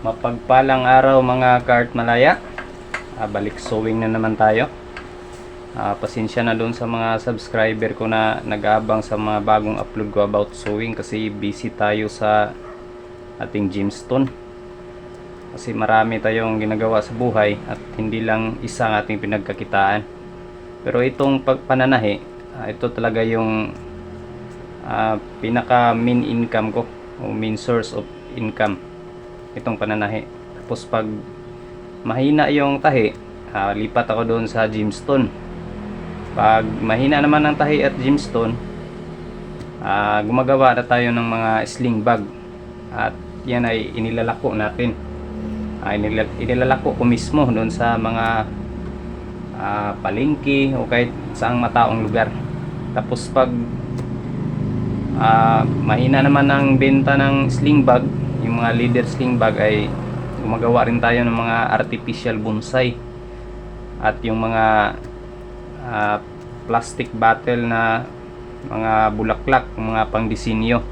Mapagpalang araw mga kart malaya. Ah, balik sewing na naman tayo. Ah, pasensya na doon sa mga subscriber ko na nag-aabang sa mga bagong upload ko about sewing kasi busy tayo sa ating gemstone. Kasi marami tayong ginagawa sa buhay at hindi lang isa ang ating pinagkakitaan. Pero itong pagpananahi, ah, ito talaga yung ah, pinaka main income ko o main source of income itong pananahi. Tapos pag mahina yung tahi, ah, lipat ako doon sa gemstone. Pag mahina naman ang tahi at gemstone, ah, gumagawa na tayo ng mga sling bag. At yan ay inilalako natin. Ah, inilal- inilalako ko mismo doon sa mga ah, palengke o kahit saang mataong lugar. Tapos pag ah, mahina naman ang benta ng sling bag, mga leader sling bag ay gumagawa rin tayo ng mga artificial bonsai at yung mga ah, plastic bottle na mga bulaklak, mga pangdisenyo.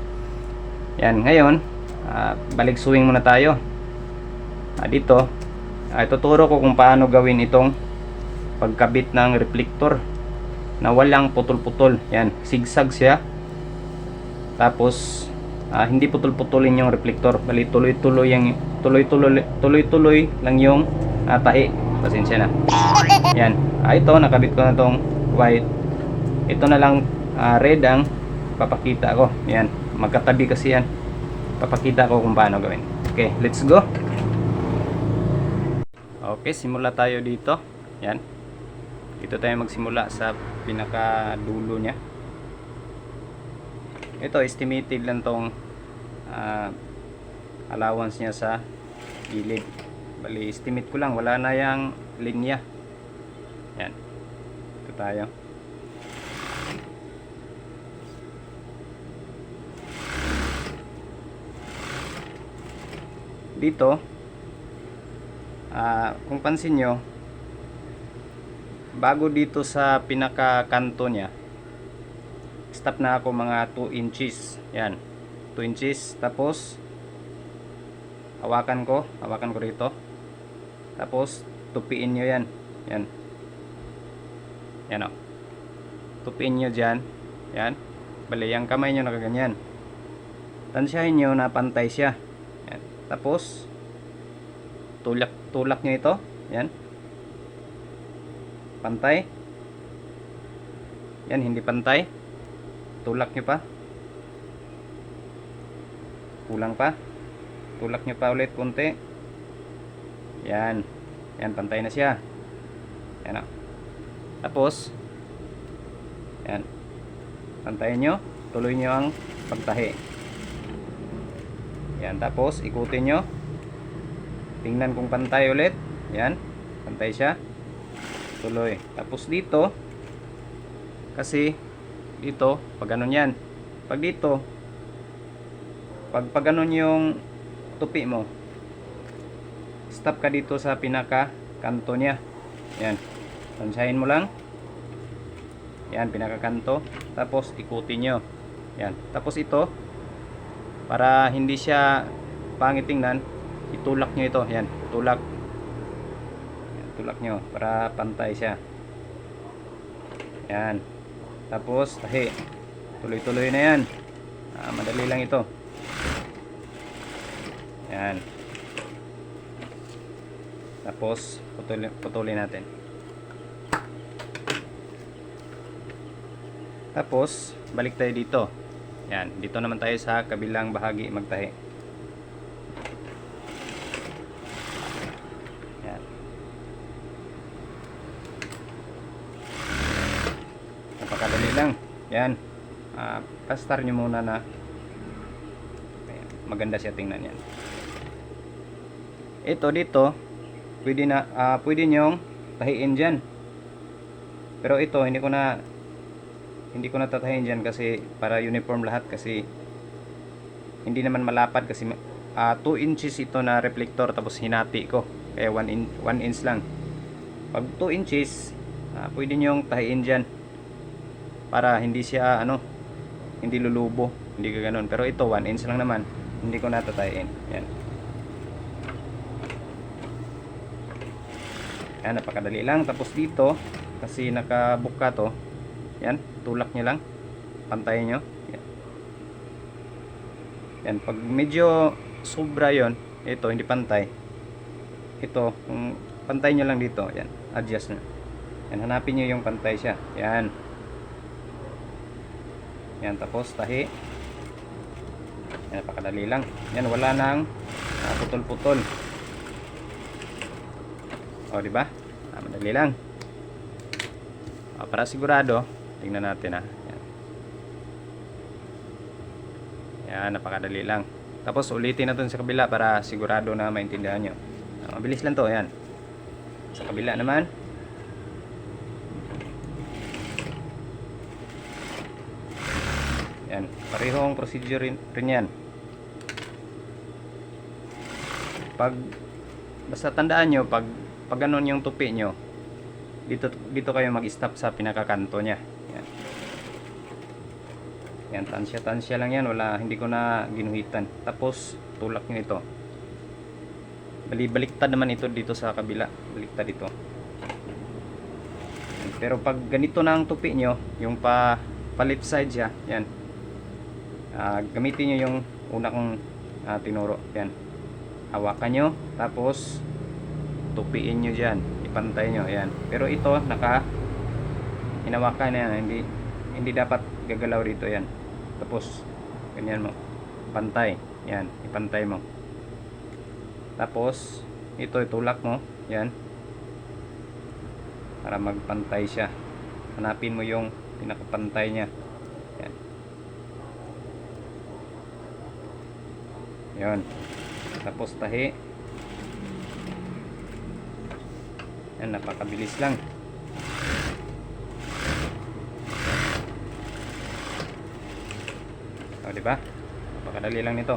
Yan, ngayon, ah, balik sewing muna tayo. Ah, dito, ah, ituturo ko kung paano gawin itong pagkabit ng reflector na walang putol-putol. Yan, sigsag siya. Tapos ah, hindi putol-putulin yung reflector, bali tuloy-tuloy yung tuloy-tuloy tuloy-tuloy lang yung ah, tahi. Pasensya na. Yan. Ah, ito nakabit ko na tong white. Ito na lang ah, red ang papakita ko. Yan. Magkatabi kasi yan. Papakita ko kung paano gawin. Okay, let's go. Okay, simula tayo dito. Yan. Dito tayo magsimula sa pinaka dulo niya. Ito estimated lang tong ah, allowance niya sa gilid. Bali estimate ko lang wala na yang linya. Yan. Ito tayo. Dito ah, kung pansin nyo bago dito sa pinaka kanto niya stop na ako mga 2 inches. Yan. 2 inches tapos hawakan ko hawakan ko rito. Tapos tupiin nyo yan. Yan. Yan o tupiin nyo dyan. Yan. Bali yung kamay nyo nakaganyan. Tansyahin nyo na pantay siya. Yan. tapos tulak tulak nyo ito. Yan. Pantay. Yan hindi pantay tulak nyo pa? Kulang pa? Tulak nyo pa ulit konti yan. Yan pantay na siya. Yan o. Tapos yan. Pantayin nyo. Tuloy nyo ang pagtahi. Yan tapos ikutin nyo. Tingnan kung pantay ulit. Yan pantay siya. Tuloy. Tapos dito kasi dito pag ganun yan. Pag dito pag pag ganun yung tupi mo stop ka dito sa pinaka kanto niya. Yan. Tansahin mo lang. Yan pinaka kanto tapos ikutin nyo. Yan. Tapos ito para hindi siya pangit tingnan itulak nyo ito. Yan tulak. Yan, tulak nyo para pantay siya. Yan tapos tahi. Tuloy tuloy na yan. Ah, madali lang ito. Yan. Tapos putulin, putulin natin. Tapos balik tayo dito. Yan dito naman tayo sa kabilang bahagi magtahi yan napakadali lang yan ah, pastar nyo muna na Ayan, maganda siya tingnan yan. Ito dito pwede na ah, pwede nyong tahiin dyan. Pero ito hindi ko na hindi ko natatahin dyan kasi para uniform lahat kasi hindi naman malapad kasi 2 inches ito na reflector tapos hinati ko. Kaya 1 in, one inch lang. Pag 2 inches ah, pwede nyong tahiin dyan para hindi siya ano hindi lulubo hindi ganoon pero ito 1 inch lang naman. Hindi ko natatayin yan. Yan napakadali lang. Tapos dito kasi nakabuka to yan tulak nyo lang. Pantayin nyo yan, yan pag medyo sobra yon ito hindi pantay. Ito kung pantay nyo lang dito yan adjust nyo yan hanapin nyo yung pantay siya. Yan. Yan, tapos tahi. Yan, napakadali lang. Yan, wala nang ah, putol-putol. O, di ba? Ah, madali lang. Ah, para sigurado, tingnan natin ah. Yan. Yan, napakadali lang. Tapos ulitin natin sa kabila para sigurado na maintindihan nyo. Ah, mabilis lang to, yan. Sa kabila naman. Yan, parehong procedure rin, rin yan. Pag basta tandaan nyo pag pag ganun yung tupi nyo dito dito kayo mag-stop sa pinakakanto niya. Yan. Yan, tansya tansya lang yan, wala hindi ko na ginuhitan. Tapos tulak nyo ito. Bali baliktad naman ito dito sa kabila, baliktad dito. Pero pag ganito na ang tupi nyo, yung pa, pa left side siya, yan. Ah, gamitin nyo yung una kong ah, tinuro. Yan. Hawakan nyo, tapos tupiin nyo dyan. Ipantay nyo. Yan. Pero ito, naka hinawakan na yan. Hindi, hindi dapat gagalaw dito. Yan. Tapos, ganyan mo. Pantay. Yan. Ipantay mo. Tapos, ito itulak mo. Yan. Para magpantay siya. Hanapin mo yung pinakapantay niya. Yan. Yan. Tapos tahi. Yan, napakabilis lang. O, di ba? Napakadali lang nito.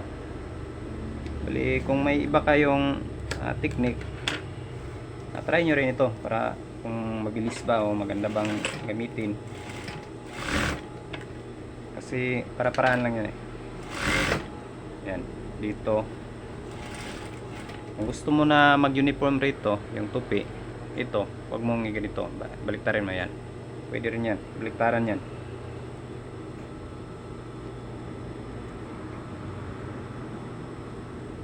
Bali, kung may iba kayong ah, technique, ah, try nyo rin ito para kung mabilis ba o maganda bang gamitin. Kasi para-paraan lang yan eh. Yan, dito. Kung gusto mo na mag-uniform rito, yung tupi, ito, wag mong iganito. Ba- Baliktarin mo yan. Pwede rin yan. Baliktaran yan.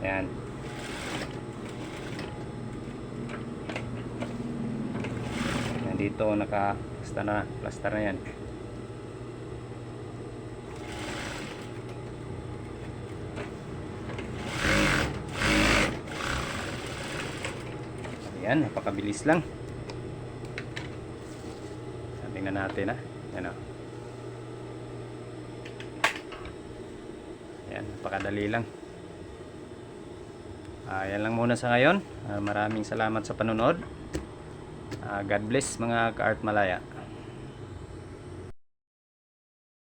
Yan. Yan dito naka plaster na, plaster na yan. Ayan, napakabilis lang. Tingnan natin ha. Yan o. Ayan, napakadali lang. Ah, yan lang muna sa ngayon. Ah, maraming salamat sa panonood. Ah, God bless mga ka-art malaya.